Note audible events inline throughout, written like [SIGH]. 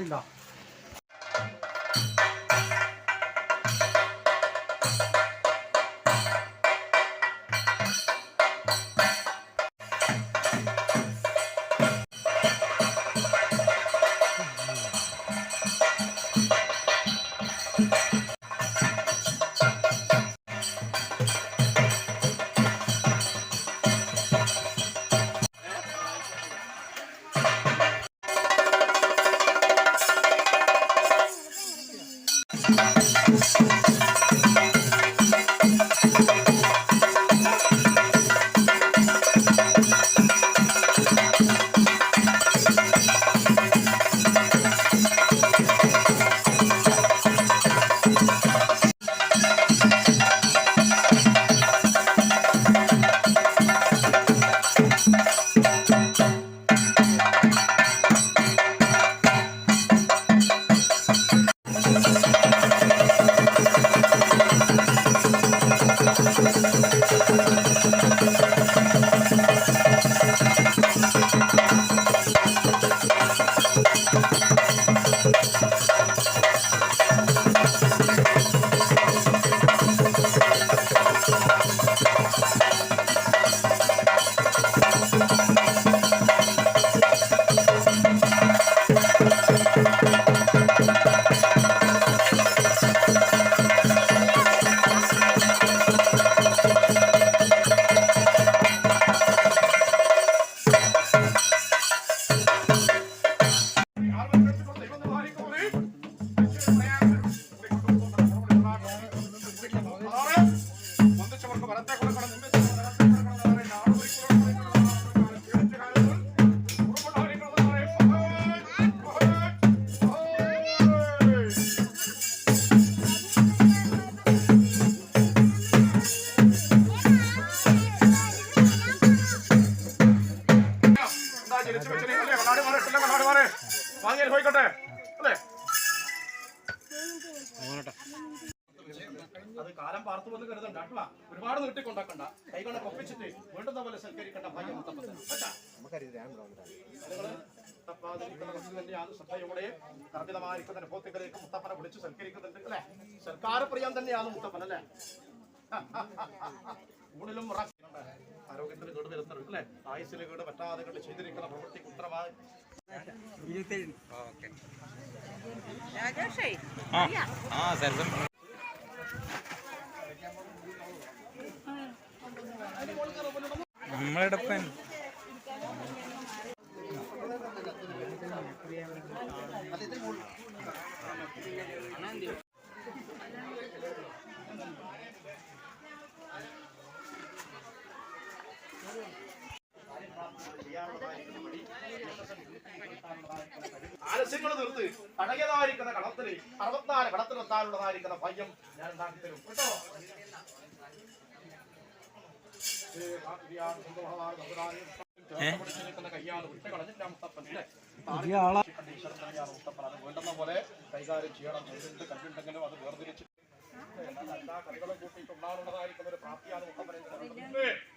വിടാം അത് കാലം പാർത്തു വന്ന് കരുതണ്ട കേട്ടോ ഒരുപാട് നീട്ടിക്കൊണ്ടാക്കണ്ട കൈകളെ കൊപ്പിച്ചിട്ട് വേണ്ടുന്ന പോലെ സൽക്കരിക്കേണ്ട ഭാഗ്യം ശ്രദ്ധയോടെ കർമ്മിതമായിരിക്കുന്ന പോത്തികളിലേക്ക് മുത്തപ്പനെ വിളിച്ച് സൽക്കരിക്കുന്നുണ്ട് അല്ലെ? സർക്കാർ പ്രിയം തന്നെയാണ് മുത്തപ്പൻ അല്ലെ? ഊണിലും. ആരോഗ്യത്തിന് കേട് വരുത്തരുത് അല്ലെ? ആയുസിന് കേട് പറ്റാതെ കണ്ട് ചെയ്തിരിക്കുന്ന പ്രവൃത്തി ആ രാജേഷേ നമ്മളെടുപ്പൻ. ആലസ്യങ്ങൾ നിർത്ത് അടങ്ങിയതായിരിക്കുന്ന കടത്തിൽ അറുപത്തിനാല് കടത്തിലെത്താനുള്ളതായിരിക്കുന്ന ഭയം ഞാൻ ഉണ്ടാക്കി തരും. കേട്ടോ? വേണ്ടുന്ന പോലെ കൈകാര്യം ചെയ്യണം എന്ത് കണ്ടിട്ടുണ്ടെങ്കിലും അത് വേർതിരിച്ച് എല്ലാ കളികളും കൂട്ടിയിട്ട് ഉണ്ടാകുന്നതായിരിക്കുന്ന ഒരു പ്രാപ്തിയാണ് മുത്തപ്പൻ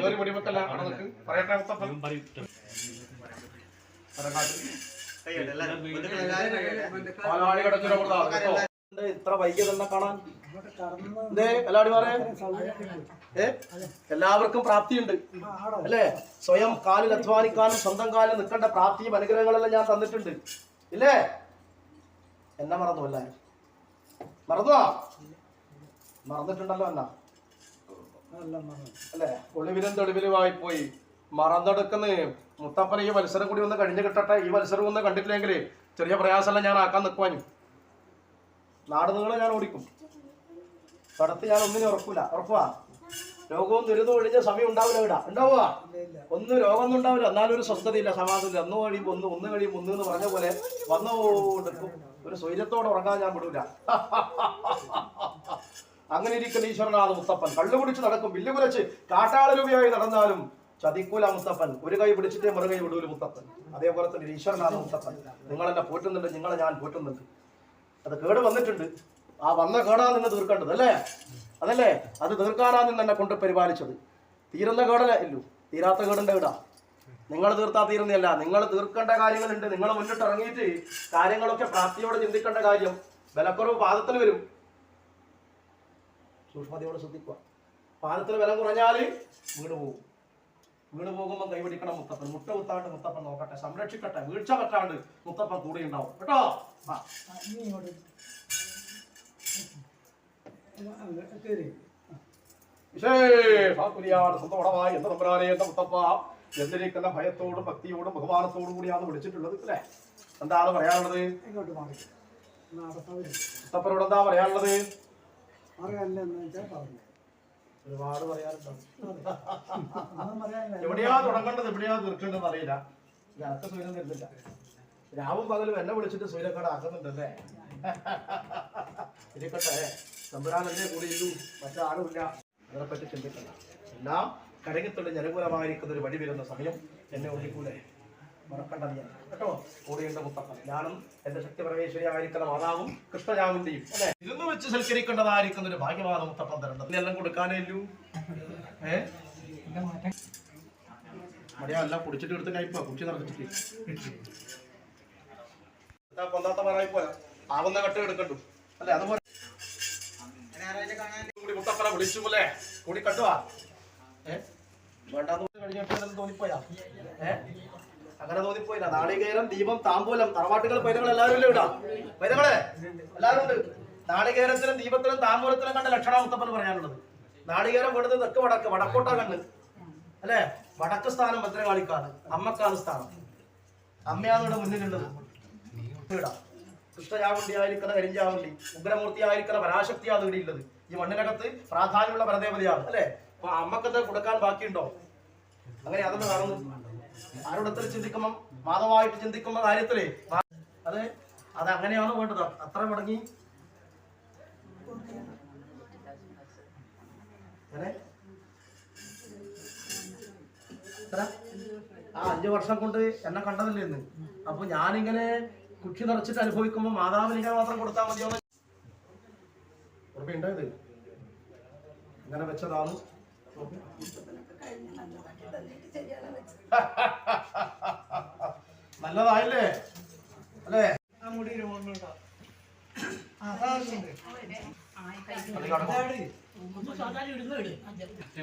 കേറി പിടിവെക്കല്ല അവിടെ നിൽക്ക് എല്ലാവർക്കും പ്രാപ്തിയുണ്ട്. അല്ലേ? സ്വയം കാലിൽ അധ്വാനിക്കാനും സ്വന്തം കാലിൽ നിൽക്കേണ്ട പ്രാപ്തിയും അനുഗ്രഹങ്ങളെല്ലാം ഞാൻ തന്നിട്ടുണ്ട്. ഇല്ലേ? എന്നെ മറന്നു എല്ലാരും. മറന്നോ? മറന്നിട്ടുണ്ടല്ലോ എന്നാ. അല്ലേ? ഒളിവിലും തെളിവിലുമായി പോയി മറന്നെടുക്കുന്ന. മുത്തപ്പന ഈ മത്സരം കൂടി ഒന്ന് കഴിഞ്ഞു കിട്ടട്ടെ. ഈ മത്സരം ഒന്ന് കണ്ടിട്ടില്ലെങ്കിൽ ചെറിയ പ്രയാസമെല്ലാം ഞാൻ ആക്കാൻ നിൽക്കുവാനും നാട് നീളെ ഞാൻ ഓടിക്കും. കടത്ത് ഞാൻ ഒന്നിനും ഉറപ്പില്ല ഉറപ്പാ രോഗവും ദുരിതവും ഒഴിഞ്ഞ സമയം ഉണ്ടാവില്ല ഇവിടെ. ഉണ്ടാവുക ഒന്നും രോഗമൊന്നും ഉണ്ടാവില്ല. എന്നാലും ഒരു സ്വസ്ഥതയില്ല സമാധാനമില്ല. ഒന്ന് കഴിയുമ്പോൾ ഒന്ന് ഒന്ന് കഴിയുമ്പോൾ ഒന്ന് എന്ന് പറഞ്ഞ പോലെ വന്നുകൊണ്ടിരിക്കും ഒരു സ്വൈര്യത്തോടെ ഉറങ്ങാൻ ഞാൻ വിടൂല. [LAUGHS] അങ്ങനെ ഇരിക്കുന്ന ഈശ്വരനാഥ മുത്തപ്പൻ കള്ളു കുടിച്ച് നടക്കും വില്ല് കുലച്ച് കാട്ടാളരൂപിയായി നടന്നാലും ചതിക്കൂല മുത്തപ്പൻ ഒരു കൈ പിടിച്ചിട്ടേ മറുകൈ വിടൂല മുത്തപ്പൻ അതേപോലെ തന്നെ ഈശ്വരനാഥ നിങ്ങൾ എന്നെ പോറ്റുന്നുണ്ട് നിങ്ങളെ ഞാൻ പോറ്റുന്നുണ്ട്. അത് കേട് വന്നിട്ടുണ്ട്. ആ വന്ന കേടാ നിന്ന് തീർക്കേണ്ടത് അല്ലേ? അതല്ലേ? അത് തീർക്കാനാ നിന്ന് എന്നെ കൊണ്ട് പരിപാലിച്ചത്. തീരുന്ന കേടല്ലേ ഇല്ലു. തീരാത്ത കേടിന്റെ കേടാ. നിങ്ങൾ തീർത്താ തീരുന്നതല്ല. നിങ്ങൾ തീർക്കേണ്ട കാര്യങ്ങളുണ്ട്. നിങ്ങൾ മുന്നിട്ട് ഇറങ്ങിയിട്ട് കാര്യങ്ങളൊക്കെ പ്രാപ്തിയോടെ ചിന്തിക്കേണ്ട കാര്യം. വിലക്കുറവ് പാദത്തിൽ വരും. സൂക്ഷ്മതയോടെ ശ്രദ്ധിക്കുക. പാദത്തിൽ വില കുറഞ്ഞാൽ വീണ് പോകും. വീണ് പോകുമ്പോൾ കൈപിടിക്കണം മുത്തപ്പൻ. മുട്ട കുത്താണ്ട് മുത്തപ്പൻ നോക്കട്ടെ. സംരക്ഷിക്കട്ടെ. വീഴ്ച പറ്റാണ്ട് മുത്തപ്പൻ കൂടെ ഉണ്ടാവും കേട്ടോ സ്വന്തമടമായി എന്ന തമ്പരാനെ എന്ന മുത്തപ്പ എന്തിരിക്കുന്ന ഭയത്തോടും ഭക്തിയോടും ബഹുമാനത്തോടും കൂടിയാണ് വിളിച്ചിട്ടുള്ളത് അല്ലേ? എന്താണ് പറയാനുള്ളത്? മുത്തപ്പനോട് എന്താ പറയാനുള്ളത്? അറിയാനില്ല എന്ന് വെച്ചാൽ പറഞ്ഞു. ഒരുപാട് പറയാനില്ല. എവിടെയാ തുടങ്ങേണ്ടത്? എവിടെയാ തീർക്കേണ്ടത് അറിയില്ല. ഞങ്ങൾക്ക് സൂര്യൻ തരുന്നില്ല രാവും പകലും എന്നെ വിളിച്ചിട്ട് സൂര്യക്കാട് ആക്കുന്നുണ്ടല്ലേ? ഇരിക്കട്ടെ. തമ്പുരാനല്ലേ കൂടി ഇരുന്നു. മറ്റാരുമില്ല അതിനെപ്പറ്റി ചിന്തിക്കണ്ട. എല്ലാം കരകത്തുള്ള ജനകൂലമായിരിക്കുന്ന ഒരു വഴി വരുന്ന സമയം എന്നെ ഒന്നിക്കൂലെ മറക്കണ്ട ഞാൻ കേട്ടോ? കൂടെയുണ്ട് മുത്തപ്പൻ ഞാനും എന്റെ ശക്തി പരമേശ്വരി ആയിരിക്കുന്ന മാതാവും കൃഷ്ണരാമന്റെയും അല്ലെ? ഇരുന്ന് വെച്ച് സൽക്കരിക്കേണ്ടതായിരിക്കുന്ന ഒരു ഭാഗ്യമാണ് മുത്തപ്പൻ തരേണ്ടത് എല്ലാം കൊടുക്കാനേ ഇല്ലൂ. ഏ? മടിയല്ല കുടിച്ചിട്ട് എടുത്ത് കഴിപ്പാ കുടിച്ച് നടന്നിട്ട് കൊന്നാത്ത പറയായി പോലെ ആവുന്ന കട്ട എടുക്കണ്ടു. അല്ലെ അതുപോലെ. കൂടി മുത്തപ്പനെ വിളിച്ചു പോലെ കൂടി കട്ടുവാ. ഏ? വേണ്ടാന്ന് കഴിഞ്ഞിട്ട് തോന്നിപ്പോയാ. ഏ? അങ്ങനെ തോന്നിപ്പോയില്ല. നാളികേരം ദീപം താമ്പൂലം തറവാട്ടുകൾ പൈതകൾ എല്ലാവരും ഇല്ല ഇടാം പൈതകളെ എല്ലാവരും ഉണ്ട്. നാളികേരത്തിലും ദീപത്തിലും താമ്പൂലത്തിലും കണ്ട ലക്ഷണ മുത്തപ്പൻ പറയാനുള്ളത്. നാളികേരം വീണത് തെക്ക് വടക്ക് വടക്കോട്ടാ കണ്ട് അല്ലെ? വടക്ക് സ്ഥാനം ഭദ്രകാളിക്കാണ്. അമ്മക്കാണ് സ്ഥാനം. അമ്മയാണ് ഇവിടെ മുന്നിലുള്ളത് ഇടാം കൃഷ്ണചാവുണ്ടി ആയിരിക്കുന്ന കരിഞ്ചാവുണ്ടി ഉഗ്രമൂർത്തി ആയിരിക്കുന്ന പരാശക്തിയാണ് ഇവിടെ ഉള്ളത്. ഈ മണ്ണിനകത്ത് പ്രാധാന്യമുള്ള പരദേവതയാണ്. അല്ലെ? അപ്പൊ അമ്മക്കത് കൊടുക്കാൻ ബാക്കിയുണ്ടോ? അങ്ങനെ അതൊന്ന് കാണുന്നു. ആരോടത്തിൽ ചിന്തിക്കുമ്പം മാധവമായിട്ട് ചിന്തിക്കുന്ന കാര്യത്തിലേ? അത് അത് അങ്ങനെയാണ് വേണ്ടത്. അത്ര മുടങ്ങി. ആ അഞ്ചു വർഷം കൊണ്ട് എന്നെ കണ്ടതല്ലേ ഇന്ന്. അപ്പൊ ഞാനിങ്ങനെ കുക്ഷി നിറച്ചിട്ട് അനുഭവിക്കുമ്പോ മാതാവിന് ഇങ്ങനെ മാത്രം കൊടുത്താൽ മതിയോ ഉറപ്പിണ്ടോ ഇത്? അങ്ങനെ വെച്ചതാണ്. നല്ലതായില്ലേ? അല്ലേ? മുടി.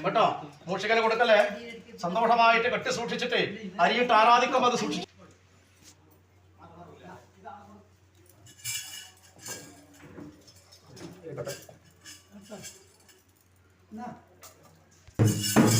കേട്ടോ. മൂഷികല കൊടുക്കല്ലേ? സന്തോഷമായിട്ട് കെട്ടി സൂക്ഷിച്ചിട്ട് അരിയിട്ട് ആരാധിക്കും അത് സൂക്ഷിച്ചു. ഇരിക്കട്ടെ. എന്നാ